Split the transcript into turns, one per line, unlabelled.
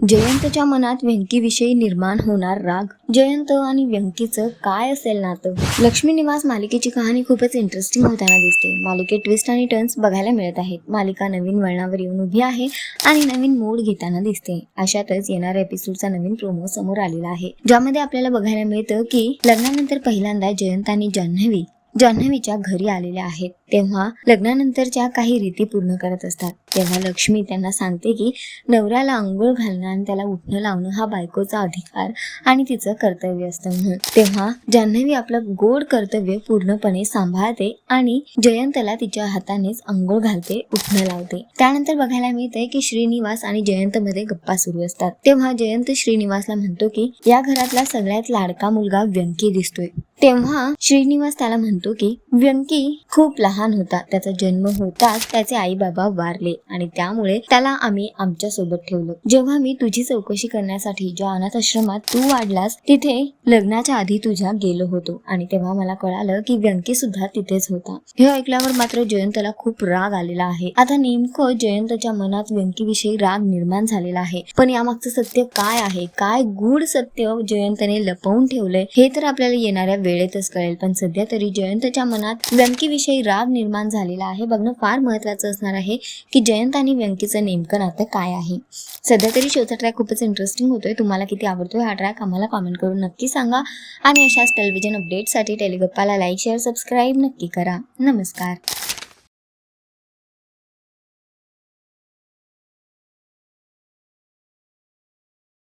जयंतच्या मनात व्यंकीविषयी निर्माण होणार राग. जयंत आणि व्यंकीचं काय असेल नातं? लक्ष्मी निवास मालिकेची कहाणी खूपच इंटरेस्टिंग होताना दिसते. मालिकेत ट्विस्ट आणि टर्न्स बघायला मिळत आहेत. मालिका नवीन वळणावर येऊन उभी आहे आणि नवीन मोड घेताना दिसते. अशातच येणाऱ्या एपिसोडचा नवीन प्रोमो समोर आलेला आहे. ज्यामध्ये आपल्याला बघायला मिळतं की लग्नानंतर पहिल्यांदा जयंत आणि जान्हवी जान्हवीच्या घरी आलेल्या आहेत तेव्हा लग्नानंतरच्या काही रीती पूर्ण करत असतात. तेव्हा लक्ष्मी त्यांना सांगते की नवऱ्याला आंघोळ घालणं आणि त्याला उठणं लावणं हा बायकोचा अधिकार आणि तिचं कर्तव्य असतं म्हणून. तेव्हा जान्हवी आपलं गोड कर्तव्य पूर्णपणे सांभाळते आणि जयंतला तिच्या हातानेच आंघोळ घालते उठणं लावते. त्यानंतर बघायला मिळतंय की श्रीनिवास आणि जयंत मध्ये गप्पा सुरू असतात. तेव्हा जयंत श्रीनिवासला म्हणतो की या घरातला सगळ्यात लाडका मुलगा व्यंकी दिसतोय. तेव्हा श्रीनिवास त्याला म्हणतो की व्यंकी खूप लहान होता त्याचा जन्म होताच त्याचे आई बाबा वारले आणि त्यामुळे त्याला आम्ही आमच्यासोबत ठेवलं. जेव्हा मी तुझी चौकशी करण्यासाठी ज्या अनाथ आश्रमात तू वाढलास तिथे लग्नाच्या आधी तुझ्या गेलो होतो आणि तेव्हा मला कळालं की व्यंकी सुद्धा तिथेच होता. हे ऐकल्यावर मात्र जयंतला खूप राग आलेला आहे. आता नेमकं जयंतच्या मनात व्यंकीविषयी राग निर्माण झालेला आहे. पण यामागचं सत्य काय आहे? काय गूढ सत्य जयंतने लपवून ठेवलंय? हे तर आपल्याला येणाऱ्या वेळेतच कळेल. पण सध्या तरी जयंतच्या मनात व्यंकीविषयी राग निर्माण झालेला आहे. बघणं फार महत्वाचं असणार आहे की जयंत आणि व्यंकीचं नेमकं नातं काय आहे. सध्या तरी शोचा ट्रॅक खूपच इंटरेस्टिंग होतोय. तुम्हाला किती आवडतोय हा ट्रॅक आम्हाला कॉमेंट करून नक्की सांगा. आणि अशाच टेलिव्हिजन अपडेटसाठी टेलिगप्पाला लाईक शेअर सबस्क्राईब नक्की करा. नमस्कार.